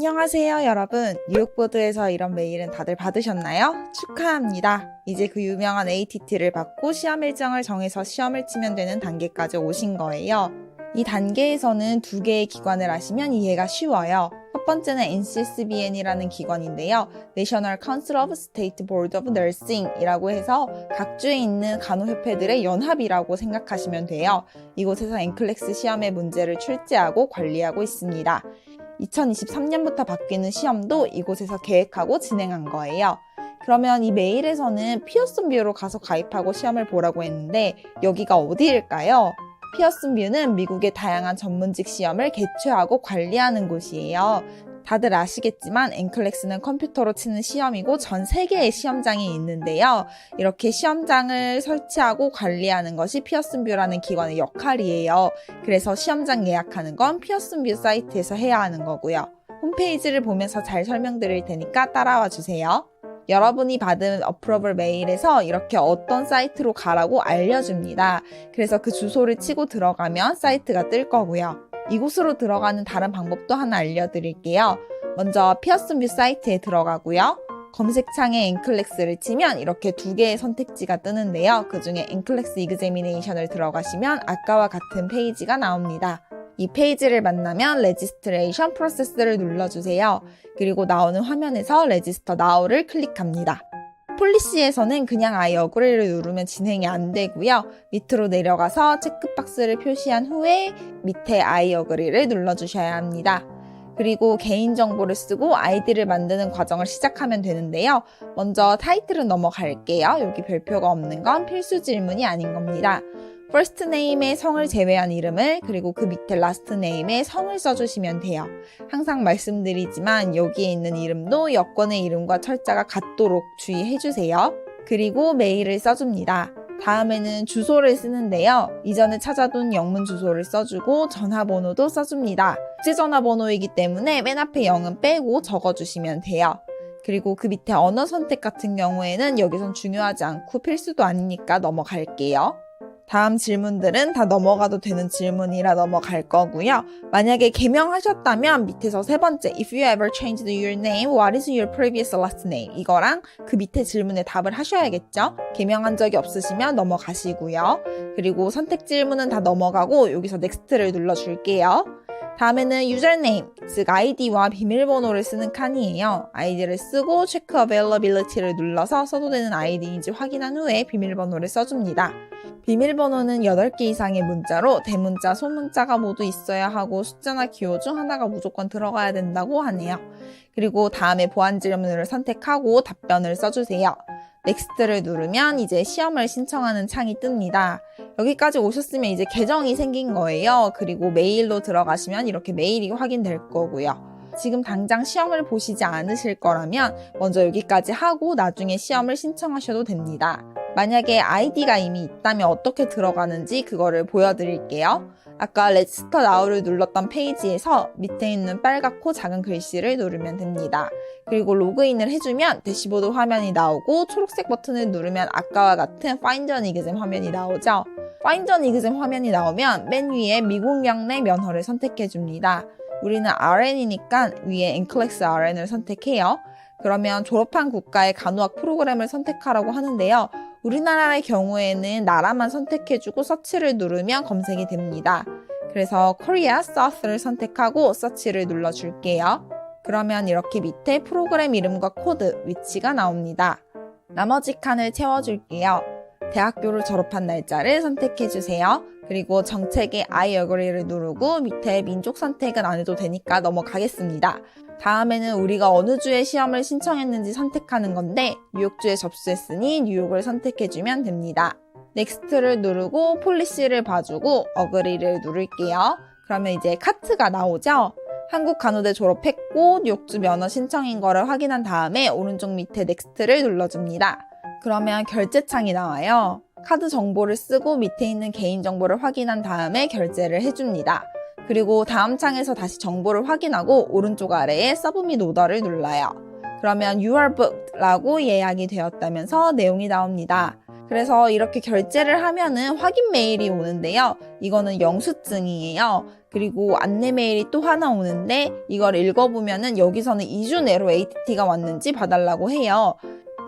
안녕하세요, 여러분. 뉴욕보드에서 이런 메일은 다들 받으셨나요? 축하합니다. 이제 그 유명한 ATT를 받고 시험 일정을 정해서 시험을 치면 되는 단계까지 오신 거예요. 이 단계에서는 두 개의 기관을 아시면 이해가 쉬워요. 첫 번째는 NCSBN이라는 기관인데요. National Council of State Board of Nursing 이라고 해서 각 주에 있는 간호협회들의 연합이라고 생각하시면 돼요. 이곳에서 엔클렉스 시험의 문제를 출제하고 관리하고 있습니다. 2023년부터 바뀌는 시험도 이곳에서 계획하고 진행한 거예요. 그러면 이 메일에서는 피어슨 뷰로 가서 가입하고 시험을 보라고 했는데 여기가 어디일까요? 피어슨 뷰는 미국의 다양한 전문직 시험을 개최하고 관리하는 곳이에요. 다들 아시겠지만 엔클렉스는 컴퓨터로 치는 시험이고 전 세계의 시험장이 있는데요. 이렇게 시험장을 설치하고 관리하는 것이 피어슨 뷰라는 기관의 역할이에요. 그래서 시험장 예약하는 건 피어슨 뷰 사이트에서 해야 하는 거고요. 홈페이지를 보면서 잘 설명드릴 테니까 따라와 주세요. 여러분이 받은 어프로벌 메일에서 이렇게 어떤 사이트로 가라고 알려줍니다. 그래서 그 주소를 치고 들어가면 사이트가 뜰 거고요. 이곳으로 들어가는 다른 방법도 하나 알려드릴게요. 먼저 피어슨 뷰 사이트에 들어가고요. 검색창에 엔클렉스를 치면 이렇게 두 개의 선택지가 뜨는데요. 그 중에 엔클렉스 이그제미네이션을 들어가시면 아까와 같은 페이지가 나옵니다. 이 페이지를 만나면 레지스트레이션 프로세스를 눌러주세요. 그리고 나오는 화면에서 레지스터 나우를 클릭합니다. 폴리시에서는 그냥 아예 어그리를 누르면 진행이 안 되고요. 밑으로 내려가서 체크박스를 표시한 후에 밑에 아이 어그리를 눌러주셔야 합니다. 그리고 개인정보를 쓰고 아이디를 만드는 과정을 시작하면 되는데요. 먼저 타이틀은 넘어갈게요. 여기 별표가 없는 건 필수 질문이 아닌 겁니다. First name의 성을 제외한 이름을 그리고 그 밑에 last name의 성을 써주시면 돼요. 항상 말씀드리지만 여기에 있는 이름도 여권의 이름과 철자가 같도록 주의해 주세요. 그리고 메일을 써줍니다. 다음에는 주소를 쓰는데요. 이전에 찾아둔 영문 주소를 써주고 전화번호도 써줍니다. 국제 전화번호이기 때문에 맨 앞에 0은 빼고 적어주시면 돼요. 그리고 그 밑에 언어 선택 같은 경우에는 여기선 중요하지 않고 필수도 아니니까 넘어갈게요. 다음 질문들은 다 넘어가도 되는 질문이라 넘어갈 거고요. 만약에 개명하셨다면 밑에서 세 번째 If you ever changed your name, what is your previous last name? 이거랑 그 밑에 질문에 답을 하셔야겠죠? 개명한 적이 없으시면 넘어가시고요. 그리고 선택 질문은 다 넘어가고 여기서 next를 눌러줄게요. 다음에는 유저네임, 즉 아이디와 비밀번호를 쓰는 칸이에요. 아이디를 쓰고 체크 availability를 눌러서 써도 되는 아이디인지 확인한 후에 비밀번호를 써줍니다. 비밀번호는 8개 이상의 문자로 대문자, 소문자가 모두 있어야 하고 숫자나 기호 중 하나가 무조건 들어가야 된다고 하네요. 그리고 다음에 보안 질문을 선택하고 답변을 써주세요. 넥스트를 누르면 이제 시험을 신청하는 창이 뜹니다. 여기까지 오셨으면 이제 계정이 생긴 거예요. 그리고 메일로 들어가시면 이렇게 메일이 확인될 거고요. 지금 당장 시험을 보시지 않으실 거라면 먼저 여기까지 하고 나중에 시험을 신청하셔도 됩니다. 만약에 아이디가 이미 있다면 어떻게 들어가는지 그거를 보여드릴게요. 아까 레지스터 나우를 눌렀던 페이지에서 밑에 있는 빨갛고 작은 글씨를 누르면 됩니다. 그리고 로그인을 해주면 대시보드 화면이 나오고 초록색 버튼을 누르면 아까와 같은 Find an Exam 화면이 나오죠. Find an Exam 화면이 나오면 맨 위에 미국 영내 면허를 선택해줍니다. 우리는 RN이니까 위에 NCLEX RN을 선택해요. 그러면 졸업한 국가의 간호학 프로그램을 선택하라고 하는데요. 우리나라의 경우에는 나라만 선택해주고 서치를 누르면 검색이 됩니다. 그래서 Korea South를 선택하고 서치를 눌러줄게요. 그러면 이렇게 밑에 프로그램 이름과 코드, 위치가 나옵니다. 나머지 칸을 채워줄게요. 대학교를 졸업한 날짜를 선택해주세요. 그리고 정책의 I agree를 누르고 밑에 민족 선택은 안 해도 되니까 넘어가겠습니다. 다음에는 우리가 어느 주에 시험을 신청했는지 선택하는 건데 뉴욕주에 접수했으니 뉴욕을 선택해주면 됩니다. 넥스트를 누르고 폴리시를 봐주고 어그리를 누를게요. 그러면 이제 카트가 나오죠? 한국 간호대 졸업했고 뉴욕주 면허 신청인 거를 확인한 다음에 오른쪽 밑에 넥스트를 눌러줍니다. 그러면 결제창이 나와요. 카드 정보를 쓰고 밑에 있는 개인 정보를 확인한 다음에 결제를 해줍니다. 그리고 다음 창에서 다시 정보를 확인하고 오른쪽 아래에 서브밋 오더를 눌러요. 그러면 you are booked 라고 예약이 되었다면서 내용이 나옵니다. 그래서 이렇게 결제를 하면은 확인 메일이 오는데요. 이거는 영수증이에요. 그리고 안내 메일이 또 하나 오는데 이걸 읽어보면은 여기서는 2주 내로 ATT가 왔는지 봐달라고 해요.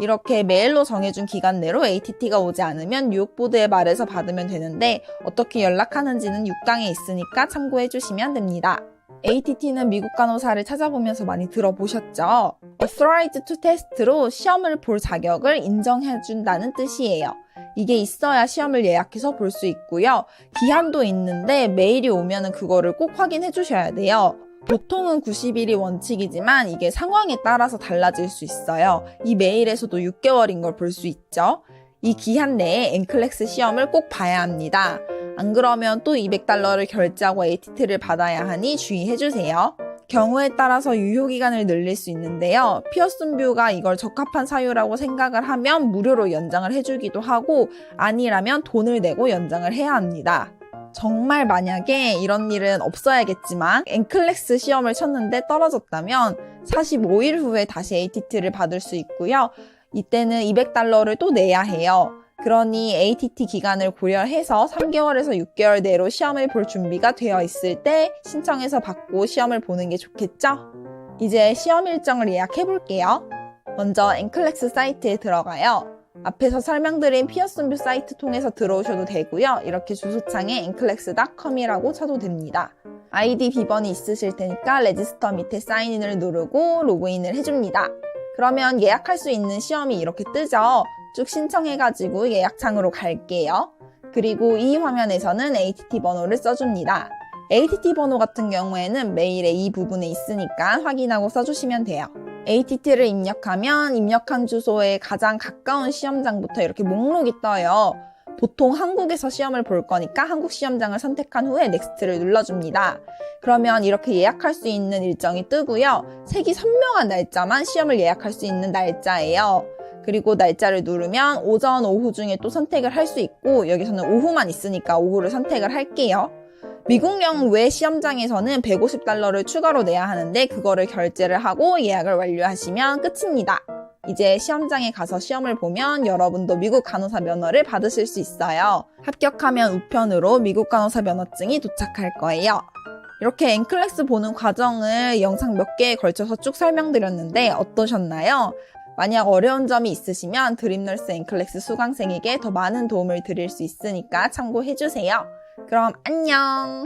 이렇게 메일로 정해준 기간 내로 ATT가 오지 않으면 뉴욕보드에 말해서 받으면 되는데 어떻게 연락하는지는 6강에 있으니까 참고해 주시면 됩니다. ATT는 미국 간호사를 찾아보면서 많이 들어보셨죠? Authorized to Test로 시험을 볼 자격을 인정해준다는 뜻이에요. 이게 있어야 시험을 예약해서 볼 수 있고요. 기한도 있는데 메일이 오면은 그거를 꼭 확인해 주셔야 돼요. 보통은 90일이 원칙이지만 이게 상황에 따라서 달라질 수 있어요. 이 메일에서도 6개월인 걸 볼 수 있죠. 이 기한 내에 엔클렉스 시험을 꼭 봐야 합니다. 안 그러면 또 200달러를 결제하고 ATT를 받아야 하니 주의해 주세요. 경우에 따라서 유효기간을 늘릴 수 있는데요. 피어슨뷰가 이걸 적합한 사유라고 생각을 하면 무료로 연장을 해주기도 하고 아니라면 돈을 내고 연장을 해야 합니다. 정말 만약에 이런 일은 없어야겠지만 엔클렉스 시험을 쳤는데 떨어졌다면 45일 후에 다시 ATT를 받을 수 있고요. 이때는 200달러를 또 내야 해요. 그러니 ATT 기간을 고려해서 3개월에서 6개월 내로 시험을 볼 준비가 되어 있을 때 신청해서 받고 시험을 보는 게 좋겠죠? 이제 시험 일정을 예약해 볼게요. 먼저 엔클렉스 사이트에 들어가요. 앞에서 설명드린 피어슨뷰 사이트 통해서 들어오셔도 되고요. 이렇게 주소창에 엔클렉스.com이라고 쳐도 됩니다. 아이디 비번이 있으실 테니까 레지스터 밑에 사인인을 누르고 로그인을 해줍니다. 그러면 예약할 수 있는 시험이 이렇게 뜨죠. 쭉 신청해가지고 예약창으로 갈게요. 그리고 이 화면에서는 ATT 번호를 써줍니다. ATT 번호 같은 경우에는 메일의 이 부분에 있으니까 확인하고 써주시면 돼요. ATT를 입력하면 입력한 주소에 가장 가까운 시험장부터 이렇게 목록이 떠요. 보통 한국에서 시험을 볼 거니까 한국 시험장을 선택한 후에 넥스트를 눌러줍니다. 그러면 이렇게 예약할 수 있는 일정이 뜨고요. 색이 선명한 날짜만 시험을 예약할 수 있는 날짜예요. 그리고 날짜를 누르면 오전, 오후 중에 또 선택을 할 수 있고 여기서는 오후만 있으니까 오후를 선택을 할게요. 미국령 외 시험장에서는 150달러를 추가로 내야 하는데 그거를 결제를 하고 예약을 완료하시면 끝입니다. 이제 시험장에 가서 시험을 보면 여러분도 미국 간호사 면허를 받으실 수 있어요. 합격하면 우편으로 미국 간호사 면허증이 도착할 거예요. 이렇게 엔클렉스 보는 과정을 영상 몇 개에 걸쳐서 쭉 설명드렸는데 어떠셨나요? 만약 어려운 점이 있으시면 드림널스 엔클렉스 수강생에게 더 많은 도움을 드릴 수 있으니까 참고해주세요. 그럼 안녕!